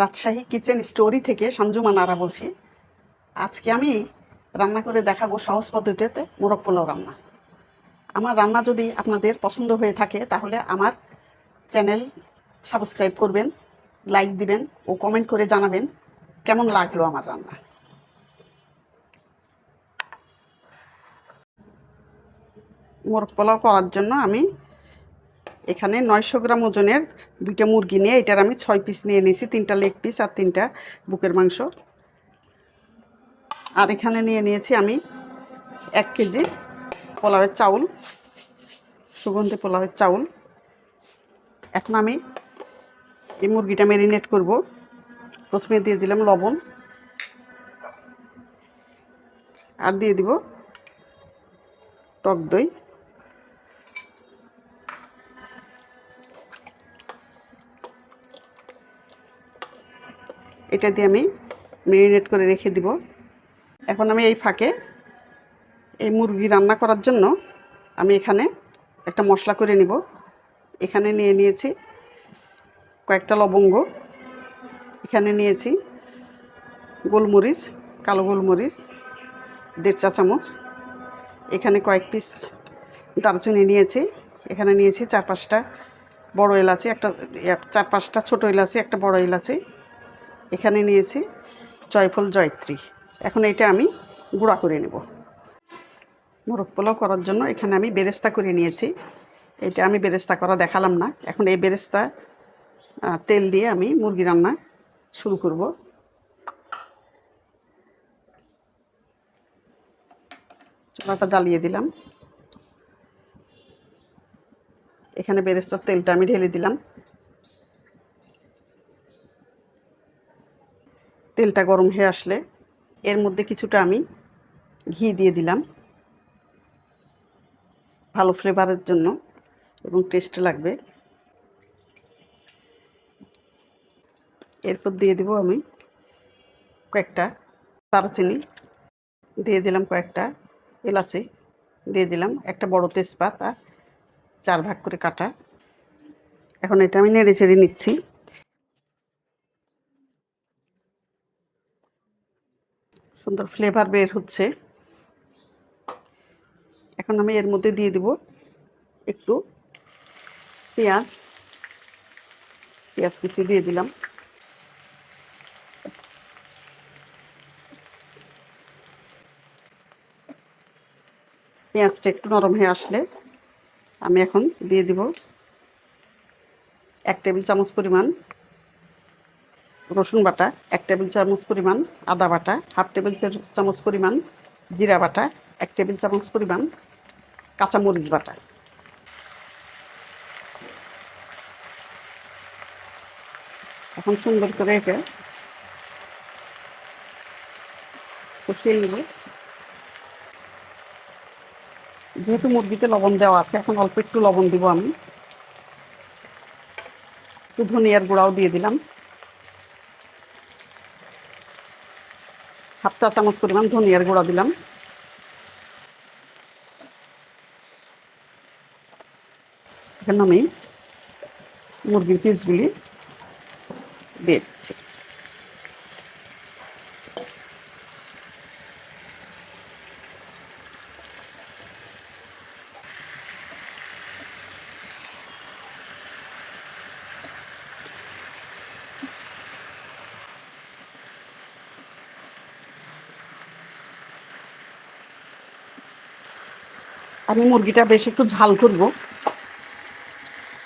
Rajshahi kitchen story থেকে সঞ্জুমা নারা বলছি। আজকে আমি রান্না করে দেখাবো সহজ পদ্ধতিতে মোরগ পোলাও রান্না। আমার রান্না যদি আপনাদের পছন্দ হয়ে থাকে, তাহলে আমার চ্যানেল সাবস্ক্রাইব করবেন, লাইক দিবেন ও কমেন্ট করে জানাবেন কেমন লাগল আমার রান্না। মোরগ পোলাও করার জন্য আমি এখানে নয়শো গ্রাম ওজনের দুইটা মুরগি নিয়ে, এটার আমি ছয় পিস নিয়ে নিয়েছি তিনটা লেগ পিস আর তিনটা বুকের মাংস। আর এখানে নিয়ে নিয়েছি আমি এক কেজি পোলাওয়ের চাউল, সুগন্ধি পোলাওয়ের চাউল। এখন আমি এই মুরগিটা ম্যারিনেট করব। প্রথমে দিয়ে দিলাম লবণ। আর দিয়ে দিব টক দই। এটা দিয়ে আমি ম্যারিনেট করে রেখে দিব। এখন আমি এই ফাঁকে এই মুরগি রান্না করার জন্য আমি এখানে একটা মশলা করে নিব। এখানে নিয়ে নিয়েছি কয়েকটা লবঙ্গ। এখানে নিয়েছি গোলমরিচ, কালো গোলমরিচ, দেড় চা চামচ। এখানে কয়েক পিস দারচিনি নিয়েছি। এখানে নিয়েছি চার পাঁচটা বড় এলাচি, একটা চার পাঁচটা ছোটো এলাচি, একটা বড় এলাচি। এখানে নিয়েছি জয়ফল জয়ত্রী। এখন এটা আমি গুঁড়া করে নেব। মোরগ পোলাও করার জন্য এখানে আমি বেরেস্তা করে নিয়েছি। এটা আমি বেরেস্তা করা দেখালাম না। এখন এই বেরেস্তা তেল দিয়ে আমি মুরগি রান্না শুরু করব। চুলাটা জ্বালিয়ে দিলাম। এখানে বেরেস্তার তেলটা আমি ঢেলে দিলাম। তেলটা গরম হয়ে আসলে এর মধ্যে কিছুটা আমি ঘি দিয়ে দিলাম। ভালো ফ্লেভারের জন্য এবং টেস্ট লাগবে। এরপর দিয়ে দিব আমি কয়েকটা দারচিনি। দিয়ে দিলাম কয়েকটা এলাচি। দিয়ে দিলাম একটা বড় তেজপাতা, চার ভাগ করে কাটা। এখন এটা আমি নেড়ে চেড়ে নিচ্ছি। সুন্দর ফ্লেভার বের হচ্ছে। এখন আমি এর মধ্যে দিয়ে দিব একটু পেঁয়াজ। পেঁয়াজ কুচি দিয়ে দিলাম। পেঁয়াজটা একটু নরম হয়ে আসলে আমি এখন দিয়ে দিব এক টেবিল চামচ পরিমাণ রসুন বাটা, এক টেবিল চামচ পরিমাণ আদা বাটা, হাফ টেবিল চামচ পরিমাণ জিরা বাটা, এক টেবিল চামচ পরিমাণ কাঁচামরিচ বাটা। এখন সুন্দর করে এটা কষিয়ে নেব। যেহেতু মুরগিতে লবণ দেওয়া আছে, এখন অল্প একটু লবণ দিব আমি। একটু ধনিয়ার গুঁড়াও দিয়ে দিলাম। চা চামচ করলাম ধনিয়ার গুঁড়া দিলাম। এখানে আমি মুরগির পিসগুলি দিয়ে দিচ্ছি আমি মুরগিটা বেশ একটু ঝাল করব।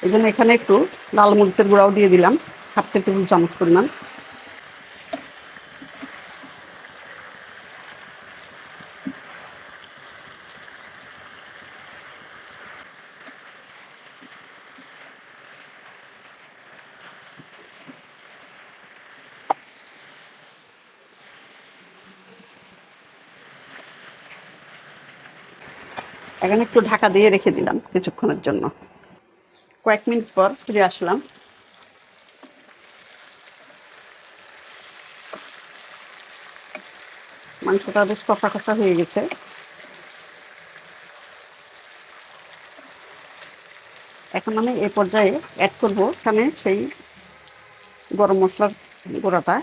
এই জন্য এখানে একটু লাল মরিচের গুঁড়াও দিয়ে দিলাম, হাফ চা টেবিল চামচ পরিমাণ। এখানে একটু ঢাকা দিয়ে রেখে দিলাম কিছুক্ষণের জন্য। কয়েক মিনিট পর ফিরে আসলাম। মাংসটা বেশ কষা কষা হয়ে গেছে। এখন আমি এই পর্যায়ে অ্যাড করব এখানে সেই গরম মশলার গোড়াটা।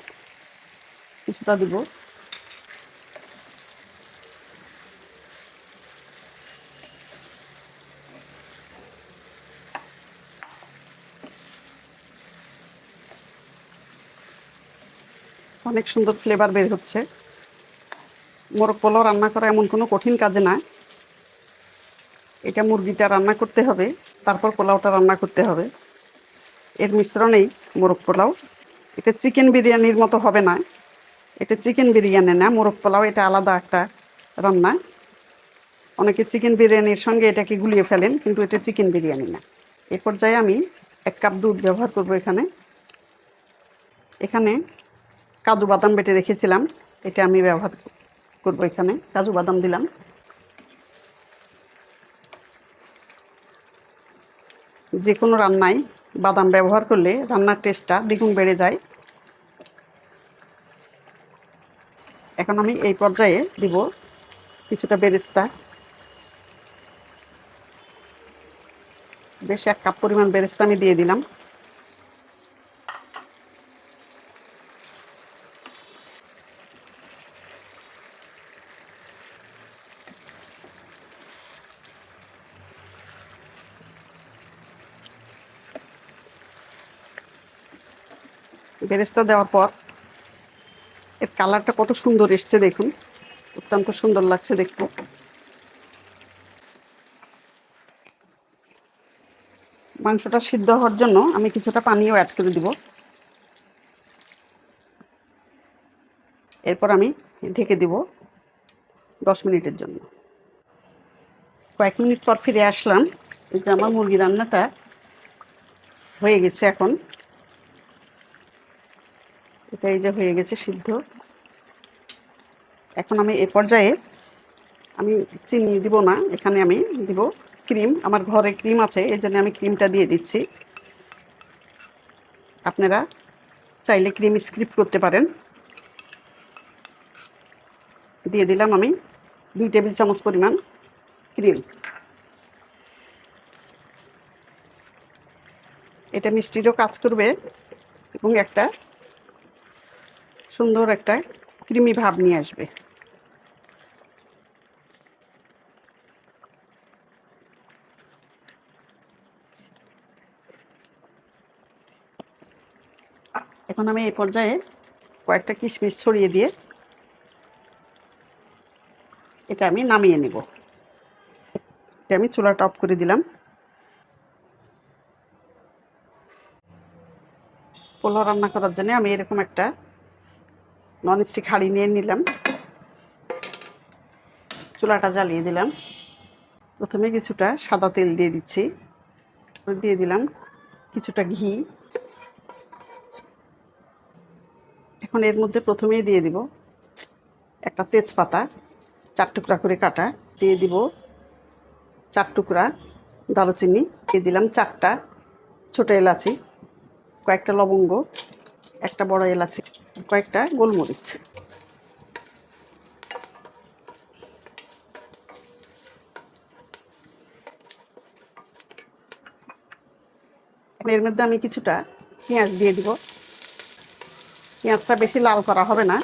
কিছুটা দিব। অনেক সুন্দর ফ্লেভার বের হচ্ছে। মোরগ পোলাও রান্না করা এমন কোনো কঠিন কাজ না। এটা মুরগিটা রান্না করতে হবে, তারপর পোলাওটা রান্না করতে হবে। এর মিশ্রণেই মোরগ পোলাও। এটা চিকেন বিরিয়ানির মতো হবে না। এটা চিকেন বিরিয়ানি না, মোরগ পোলাও এটা আলাদা একটা রান্না। অনেকে চিকেন বিরিয়ানির সঙ্গে এটাকে গুলিয়ে ফেলেন, কিন্তু এটা চিকেন বিরিয়ানি না। এ পর্যায়ে আমি এক কাপ দুধ ব্যবহার করব এখানে। এখানে কাজু বাদাম বেটে রেখেছিলাম। এটা আমি ব্যবহার করব এখানে। কাজু বাদাম দিলাম। যে কোনো রান্নায় বাদাম ব্যবহার করলে রান্নার টেস্টটা দ্বিগুণ বেড়ে যায়। এখন আমি এই পর্যায়ে দিব কিছুটা বেরেস্তা। বেশ এক কাপ পরিমাণ বেরেস্তা আমি দিয়ে দিলাম। বেরেস্তা দেওয়ার পর এর কালারটা কত সুন্দর এসছে দেখুন। অত্যন্ত সুন্দর লাগছে দেখতে। মাংসটা সিদ্ধ হওয়ার জন্য আমি কিছুটা পানিও অ্যাড করে দিব। এরপর আমি ঢেকে দিব দশ মিনিটের জন্য। কয়েক মিনিট পর ফিরে আসলাম। এই যে আমার মুরগি রান্নাটা হয়ে গেছে এখন। এটা এই যে হয়ে গেছে সিদ্ধ। এখন আমি এ পর্যায়ে আমি চিনি দিব না, এখানে আমি দিব ক্রিম। আমার ঘরে ক্রিম আছে, এই জন্য আমি ক্রিমটা দিয়ে দিচ্ছি। আপনারা চাইলে ক্রিম স্ক্রিপ্ট করতে পারেন। দিয়ে দিলাম আমি দুই টেবিল চামচ পরিমাণ ক্রিম। এটা মিষ্টিরও কাজ করবে এবং একটা সুন্দর একটা ক্রিমি ভাব নিয়ে আসবে। এখন আমি এই পর্যায়ে কয়েকটা কিশমিশ ছড়িয়ে দিয়ে এটা আমি নামিয়ে নেব। এটা আমি চুলাটা অফ করে দিলাম। পোলাও রান্না করার জন্য আমি এরকম একটা নন স্টিক হাঁড়ি নিয়ে নিলাম। চুলাটা জ্বালিয়ে দিলাম। প্রথমে কিছুটা সাদা তেল দিয়ে দিচ্ছি। দিয়ে দিলাম কিছুটা ঘি। এখন এর মধ্যে প্রথমেই দিয়ে দিব একটা তেজপাতা, চার টুকরা করে কাটা, দিয়ে দিব চার টুকরা দারুচিনি, দিয়ে দিলাম চারটা ছোটো এলাচি, কয়েকটা লবঙ্গ, একটা বড় এলাচি। কয়েকটা গোলমরিচ। এর মধ্যে আমি কিছুটা পেঁয়াজ দিয়ে দিব। পেঁয়াজটা বেশি লাল করা হবে না।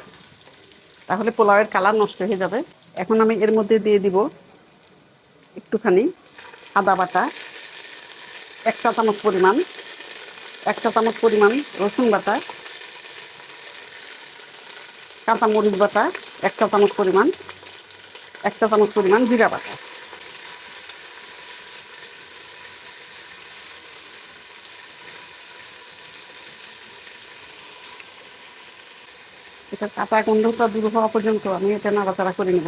তাহলে পোলাওয়ের কালার নষ্ট হয়ে যাবে। এখন আমি এর মধ্যে দিয়ে দিব একটুখানি আদা বাটা, এক চা চামচ পরিমাণ, এক চা চামচ পরিমাণ রসুন বাটা কাঁচা মরিচ বাটা, এক চা চামচ পরিমাণ, এক চা চামচ পরিমাণ জিরা বাটা। এটা কাঁচা গন্ধটা দূর হওয়া পর্যন্ত আমি এটা নাড়াচাড়া করে নেব।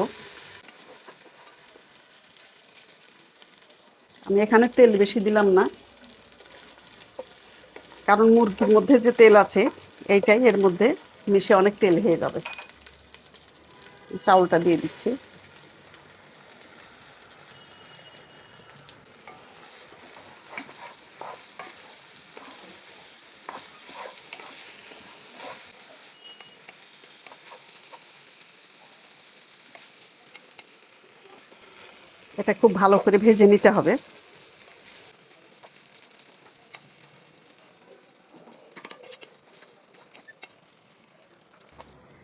আমি এখানে তেল বেশি দিলাম না, কারণ মুরগির মধ্যে যে তেল আছে, এইটাই এর মধ্যে মিশে অনেক তেল হয়ে যাবে। চাউলটা দিয়ে দিচ্ছি। এটা খুব ভালো করে ভেজে নিতে হবে।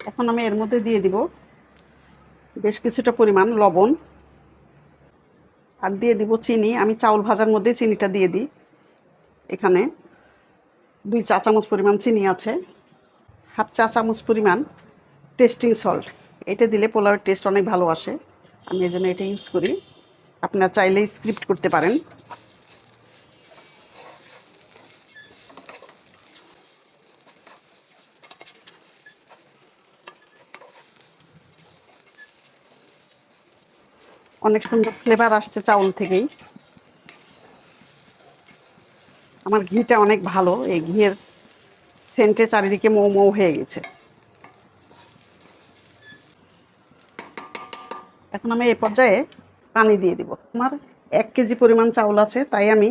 এখন আমি এর মধ্যে দিয়ে দিব বেশ কিছুটা পরিমাণ লবণ। আর দিয়ে দিব চিনি। আমি চাউল ভাজার মধ্যে চিনিটা দিয়ে দিই। এখানে দুই চা চামচ পরিমাণ চিনি আছে। হাফ চা চামচ পরিমাণ টেস্টিং সল্ট। এটা দিলে পোলাওয়ের টেস্ট অনেক ভালো আসে। আমি এই জন্য এটা ইউজ করি। আপনারা চাইলে স্ক্রিপ্ট করতে পারেন। অনেক সুন্দর ফ্লেভার আসছে চাউল থেকেই। আমার ঘিটা অনেক ভালো, এই ঘিয়ের সেন্টে চারিদিকে মৌ মৌ হয়ে গেছে। এখন আমি এই পর্যায়ে পানি দিয়ে দিব। আমার এক কেজি পরিমাণ চাউল আছে, তাই আমি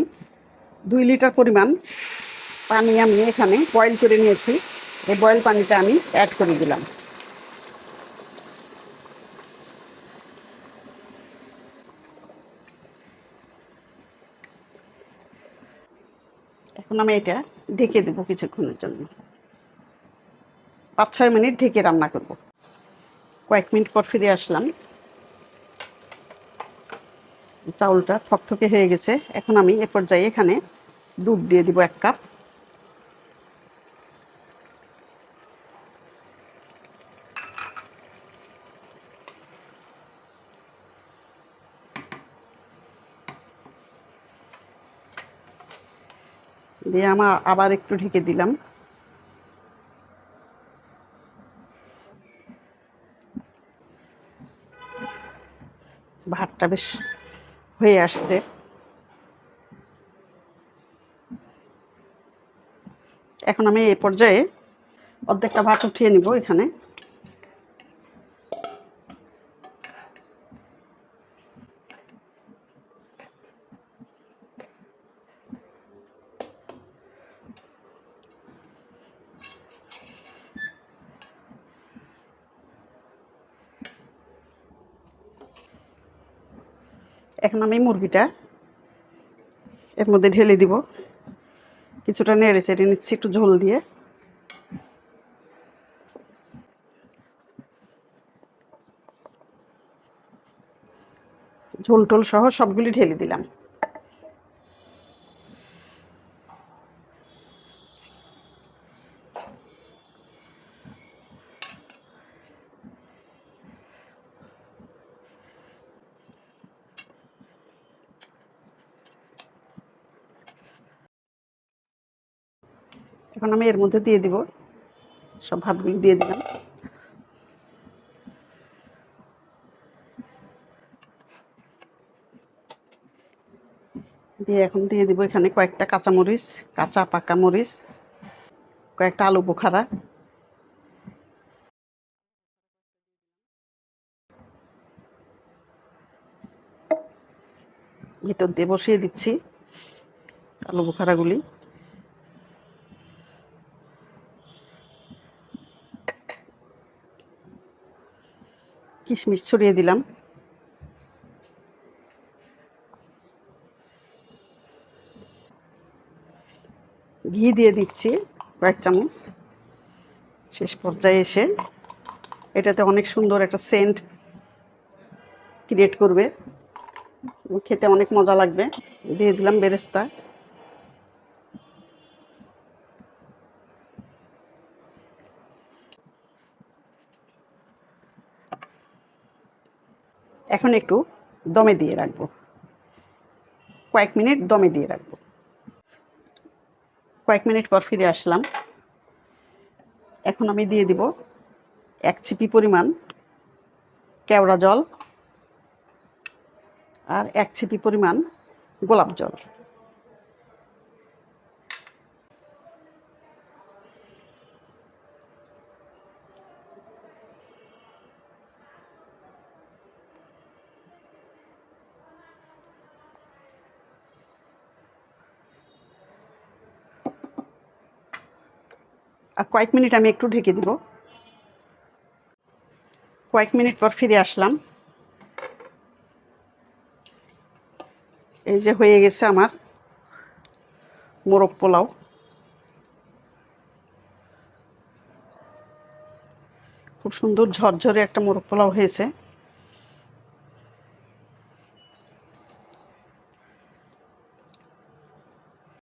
দুই লিটার পরিমাণ পানি আমি এখানে বয়েল করে নিয়েছি। এই বয়েল পানিটা আমি অ্যাড করে দিলাম। এখন আমি এটা ঢেকে দেব কিছুক্ষণের জন্য। পাঁচ ছয় মিনিট ঢেকে রান্না করব। কয়েক মিনিট পর ফিরে আসলাম। চাউলটা থকথকে হয়ে গেছে। এখন আমি এ পর্যায়ে এখানে দুধ দিয়ে দিব এক কাপ। দিয়ে আমার আবার একটু ঢেকে দিলাম। ভাতটা বেশ হয়ে আসছে। এখন আমি এই পর্যায়ে অর্ধেকটা ভাত উঠিয়ে নিব এখানে। এখন আমি মুরগিটা এর মধ্যে ঢেলে দিব। কিছুটা নেড়ে চেড়ে নিচ্ছি, একটু ঝোল দিয়ে। ঝোল টোল সহ সবগুলি ঢেলে দিলাম। এখন আমি এর মধ্যে দিয়ে দিব। সব ভাতগুলি দিয়ে দিলাম। দিয়ে এখন দিয়ে দিব এখানে কয়েকটা কাঁচামরিচ, কাঁচা পাকা মরিচ, কয়েকটা আলু বোখারা। ভিতর দিয়ে বসিয়ে দিচ্ছি আলু বোখারাগুলি। কিশমিশ ছড়িয়ে দিলাম। ঘি দিয়ে দিচ্ছি কয়েক চামচ। শেষ পর্যায়ে এসে এটাতে অনেক সুন্দর একটা সেন্ট ক্রিয়েট করবে। খেতে অনেক মজা লাগবে। দিয়ে দিলাম বেরেস্তা। এখন একটু দমে দিয়ে রাখব। কয়েক মিনিট দমে দিয়ে রাখব। কয়েক মিনিট পর ফিরে আসলাম। এখন আমি দিয়ে দিব এক চিপি পরিমাণ কেওড়া জল আর এক চিপি পরিমাণ গোলাপ জল আর কয়েক মিনিট আমি একটু ঢেকে দিব। কয়েক মিনিট পর ফিরে আসলাম। এই যে হয়ে গেছে আমার মোরগ পোলাও। খুব সুন্দর ঝরঝরে একটা মোরগ পোলাও হয়েছে।